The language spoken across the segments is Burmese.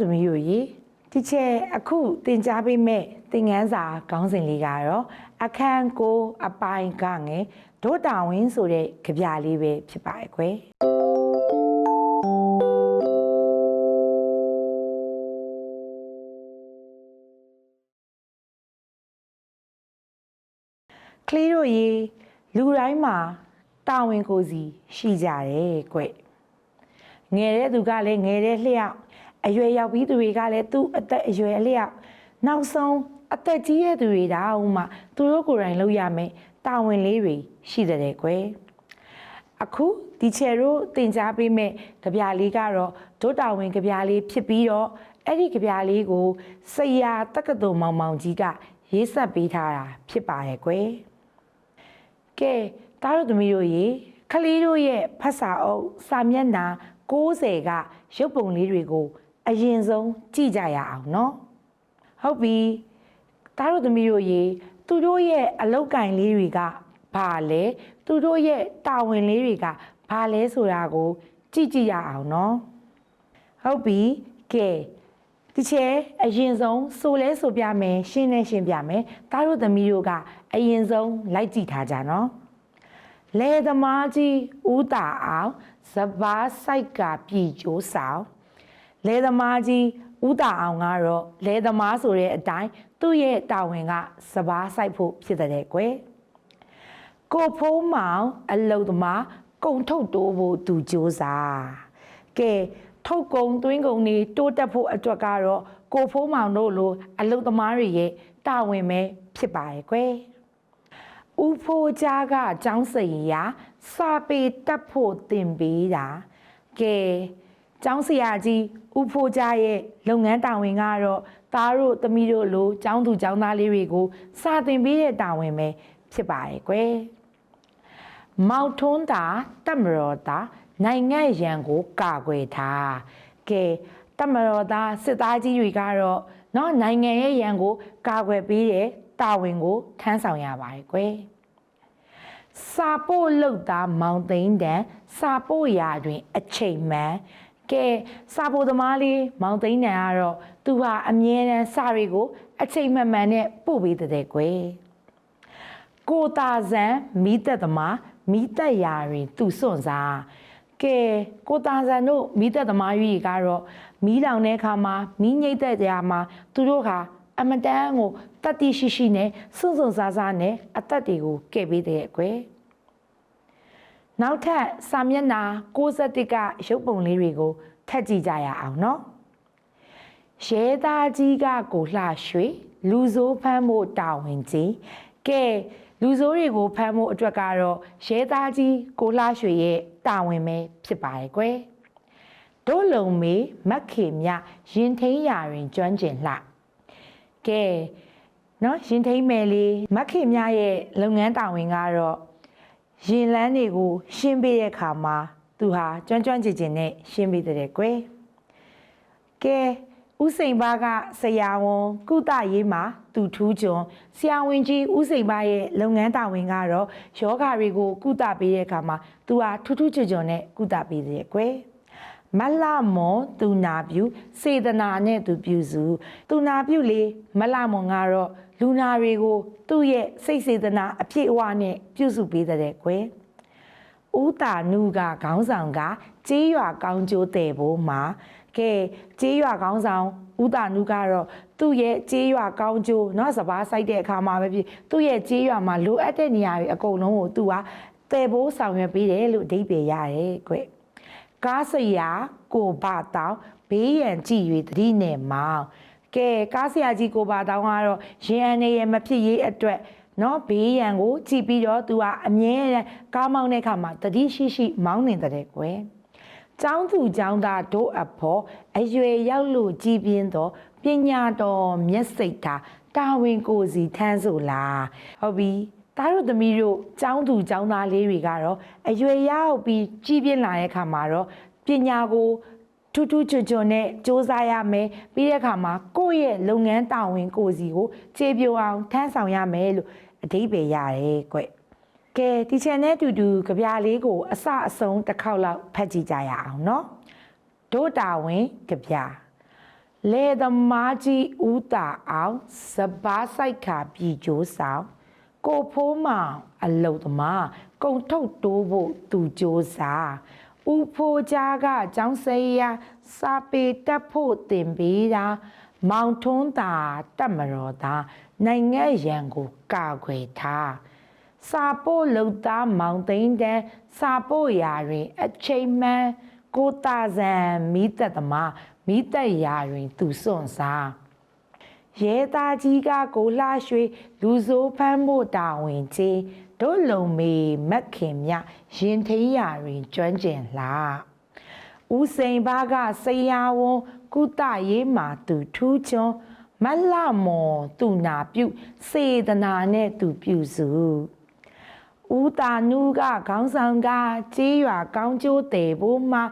တို့သမီးတို့ရေဒီချက်အခုသင်ကြားပေးမဲ့သင်ခန်းစာခေါင်းစဉ်လေးကတော့အခန်းကိုအပိုင်းကငယ်ဒို့တာဝင်းဆိုတဲ့ကြပြလေးပဲဖြစ်ပါရဲ့ကွယ်ကလေးတို့ရေလူတိုင်းမှာတာဝန်ကိုယ်စီရှိကြတယ်ကွယ်ငယ်တဲ့သူကလည်းငယ်တဲ့လျှောက် အရွယ်ရောက်ပြီးသူတွေကလည်းသူ့အသက်အရွယ်အလျောက်နောက်ဆုံးအသက်ကြီးတဲ့သူတွေတောင်မှသူတို့ကိုယ်တိုင်လုပ်ရမယ်တာဝန်လေးတွေရှိတဲ့ကွယ်အခုဒီချယ်တို့တင် जा ပေးမဲ့ကြပြလေးကတော့ဒုတာဝန်ကြပြလေးဖြစ်ပြီးတော့အဲ့ဒီကြပြလေးကိုဆရာတက္ကသိုလ်မောင်မောင်ကြီးကရေးဆက်ပေးထားတာဖြစ်ပါရဲ့ကွယ်ကဲတားတို့သမီးတို့ရေခလေးတို့ရဲ့ဖတ်စာအုပ်စာမျက်နှာ60ကရုပ်ပုံလေးတွေကို အရင်ဆုံးကြည့်ကြရအောင်เนาะဟုတ်ပြီတားတို့သမီးတို့ရေသူတို့ရဲ့အလောက်ကင်လေးတွေကဘာလဲသူတို့ရဲ့တာဝန်လေးတွေကဘာလဲဆိုတာကို ကြည့်ကြည့်ရအောင်เนาะဟုတ်ပြီကဲဒီချေအရင်ဆုံးဆိုလဲဆိုပြမယ်ရှင်းနေရှင်းပြမယ်တားတို့သမီးတို့ကအရင်ဆုံးလိုက်ကြည့်ထားကြနော် လေသမားကြီးဦးတာအောင်စဘာစိုက်ကပြည်ကျိုးဆောင် လေသမားကြီးဦးတာအောင်ကတော့လေသမားဆိုတဲ့အတိုင်းသူ့ရဲ့တာဝန်ကစဘာစိုက်ဖို့ဖြစ်တဲ့ကွယ်ကိုဖိုးမောင်အလုသမားကုံထုတ်တိုးဖို့သူစ조사ကဲထုတ်ကုံသွင်းကုံနေတိုးတက်ဖို့အတွက်ကတော့ကိုဖိုးမောင်တို့လိုအလုသမားတွေရဲ့တာဝန်ပဲဖြစ်ပါရဲ့ကွယ်ဦးဖိုးကြားကကျောင်းစင်ရာစာပေတက်ဖို့တင်ပေးတာကဲကျောင်းဆရာကြီး ဥဖိုးကြရဲ့လုပ်ငန်းတာဝန်ကတော့သားတို့သမီးတို့လိုចောင်းသူចောင်းသားလေးတွေကိုစာသင်ပေးတဲ့တာဝန်ပဲဖြစ်ပါတယ်ကွယ်။မောက်ထွန်းတာတမရောတာနိုင်ငံရန်ကိုကာကွယ်ထား။ကဲတမရောတာစစ်သားကြီးတွေကတော့နော်နိုင်ငံရဲ့ရန်ကိုကာကွယ်ပေးတဲ့တာဝန်ကိုထမ်းဆောင်ရပါတယ်ကွယ်။စာပို့လောက်သားမောင်သိန်းတန်စာပို့ရာတွင် အချိန်မှန် ကဲစာပို့သမားလေးမောင်သိန်းတန်ကတော့သူဟာအမြဲတမ်းစာတွေကိုအချိန်မှန်မှန်နဲ့ပို့ပေးတဲ့ကွယ်ကိုတာဇန်မိသက်သမားမိသက်ရာတွင်သူစွန့်စားကဲကိုတာဇန်တို့မိသက်သမားကြီးကတော့မီးလောင်တဲ့အခါမှာမီးငိမ့်တဲ့နေရာမှာသူတို့ဟာအမတန်ကိုတတ်တိရှိရှိနဲ့စွန့်စွန့်စားစားနဲ့အသက်တွေကိုကဲ့ပေးတဲ့ကွယ် နောက်ထပ်စာမျက်နှာ61ကရုပ်ပုံလေးတွေကိုထပ်ကြည့်ကြရအောင်နော်ရဲသားကြီးကကိုလှရွှေလူဆိုးဖမ်းဖို့တာဝန်ကြီးကဲလူဆိုးတွေကိုဖမ်းဖို့အတွက်ကတော့ရဲသားကြီးကိုလှရွှေရဲ့တာဝန်ပဲဖြစ်ပါတယ်ကွယ်တို့လုံမေမက်ခေမြရင်ထင်းရာတွင်ကျွမ်းကျင်လှကဲနော်ရင်ထင်းမယ်လေးမက်ခေမြရဲ့လုပ်ငန်းတာဝန်ကတော့ ရင်လန်းတွေကို ရှင်းပေးတဲ့အခါမှာသူဟာကျွမ်းကျွမ်းကျင်ကျင်နဲ့ရှင်းပေးတဲ့ကွယ်ကဲဥစိန်ဘာကဆရာဝန်ကုသရေးမှာသူထူးချွန်ဆရာဝန်ကြီးဥစိန်ဘာရဲ့လုပ်ငန်းတာဝန်ကတော့ယောဂါတွေကို ကုသပေးတဲ့အခါမှာသူဟာထူးထူးချွန်ချွန်နဲ့ကုသပေးတဲ့ကွယ် မလမောသူနာပြုစေတနာနဲ့သူပြုစုသူနာပြုလေမလမောကတော့လူနာတွေကိုသူ့ရဲ့စိတ်စေတနာအပြည့်အဝနဲ့ပြုစုပေးတဲ့ကွယ်ဦးတာနုကခေါင်းဆောင်ကကြေးရွာကောင်းကျိုးတဲ့ဖို့မှာကဲကြေးရွာကောင်းဆောင်ဦးတာနုကတော့သူ့ရဲ့ကြေးရွာကောင်းကျိုးเนาะစပားစိုက်တဲ့အခါမှာပဲဖြစ်သူ့ရဲ့ကြေးရွာမှာလိုအပ်တဲ့နေရာတွေအကုန်လုံးကိုသူကတည်ဖို့ဆောင်ရွက်ပေးတယ်လို့အဓိပ္ပာယ်ရတယ်ကွယ် ကားစရာကိုဘတောင်ဘေးရန်ကြည့်၍သတိနဲ့မောင်းကဲကားဆရာကြီးကိုဘတောင်ကတော့ရင်အနေရမဖြစ်ရေးအတွက်နော်ဘေးရန်ကိုကြည့်ပြီးတော့သူကအမြဲတမ်းကားမောင်းတဲ့အခါမှာတတိရှိရှိမောင်းနေတဲ့ကွယ်ចောင်းသူចောင်းသားတို့အဖို့အရွယ်ရောက်လို့ကြည်ပြင်းတော့ပညာတော်မျက်စိတ်တာတာဝန်ကိုယ်စီထမ်းဆိုလားဟုတ်ပြီ သားတို့သမီးတို့ចောင်းသူចောင်းသားလေးတွေကတော့အရွယ်ရောက်ပြီးကြီးပြင်းလာတဲ့အခါမှာတော့ပညာကိုထူးထူးချွတ်ချွတ်နဲ့စ조사ရမယ်ပြီးတဲ့အခါမှာကိုယ့်ရဲ့လုပ်ငန်းတာဝန်ကိုစီကိုခြေပြိုအောင်ထမ်းဆောင်ရမယ်လို့အဓိပ္ပာယ်ရတယ်ကွ။ကဲဒီ channel နဲ့အတူတူကြပြလေးကိုအစအဆုံးတစ်ခေါက်လောက်ဖတ်ကြည့်ကြရအောင်နော်။ဒို့တာဝန်ကြပြလေသမားကြီးဦးတာအောင်စပါးဆိုင်ခါပြီကြိုးဆောင် ကိုဖိုးမောင်အလုတ်သမားကုံထုတ်တိုးဖို့သူစ조사ဦးဖိုးကြားကကျောင်းစိရစာပေတက်ဖို့တင်ပေးတာမောင်ထွန်းတာတက်မတော်သားနိုင်ငံရန်ကိုကာခွေထားစာပို့လုံသားမောင်သိန်းတဲ့စာပို့ရာတွင် အချိန်မှန်ကိုတာဇံမိသက်သမားမိသက်ရာတွင် သူစွန့်စား ရဲသားကြီးကကိုလှရွှေလူစိုးဖမ်းဖို့တာဝန်ကြီးတို့လုံမေမက်ခင်မြရင်ထိန်ရာတွင်ကျွမ်းကျင်လာဦးစိန်ဘာကဆရာဝန်ကုတရေးမှာသူထူးချွန်မတ်လမော်သူနာပြုစေတနာနဲ့သူပြုစုဦးတာနူးကခေါင်းဆောင်ကကြေးရွာကောင်းကျိုးတယ်ဖို့မှာ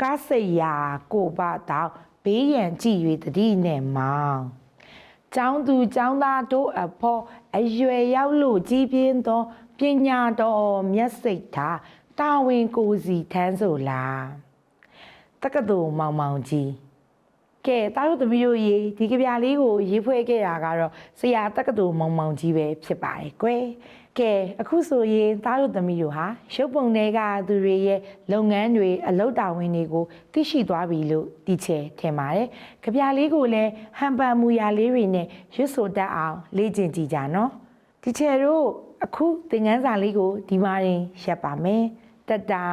ကားစိတ်ရာကိုပါတော့ဘေးရန်ကြည့်၍တတိနဲ့မောင်း ကျောင်းသူကျောင်းသားတို့အဖို့အရွယ်ရောက်လို့ကြီးပြင်းသောပညာတော်မျက်စိတ်ထားတာဝန်ကိုယ်စီထမ်းဆိုလားတက္ကသိုလ်မောင်မောင်ကြီးကဲတာတို့သမီးတို့ရေဒီကြပြလေးကိုရေးဖွဲ့ခဲ့တာကတော့ဆရာတက္ကသိုလ်မောင်မောင်ကြီးပဲဖြစ်ပါတယ်ကွယ် ကဲအခုဆိုရင်တာတို့သမီးတို့ဟာရုပ်ပုံတွေကသူတွေရဲ့လုပ်ငန်းတွေအလုပ်တာဝန်တွေကိုသိရှိသွားပြီလို့ဒီချေထင်ပါတယ်ကြပြလေးကိုလည်းဟန်ပန်မူရာလေးတွေနဲ့ရွတ်ဆိုတတ်အောင်လေ့ကျင့်ကြည့်ကြနော်ဒီချေတို့အခုသင်ခန်းစာလေးကိုဒီမှာရင်ရပ်ပါမယ်တတ်တာ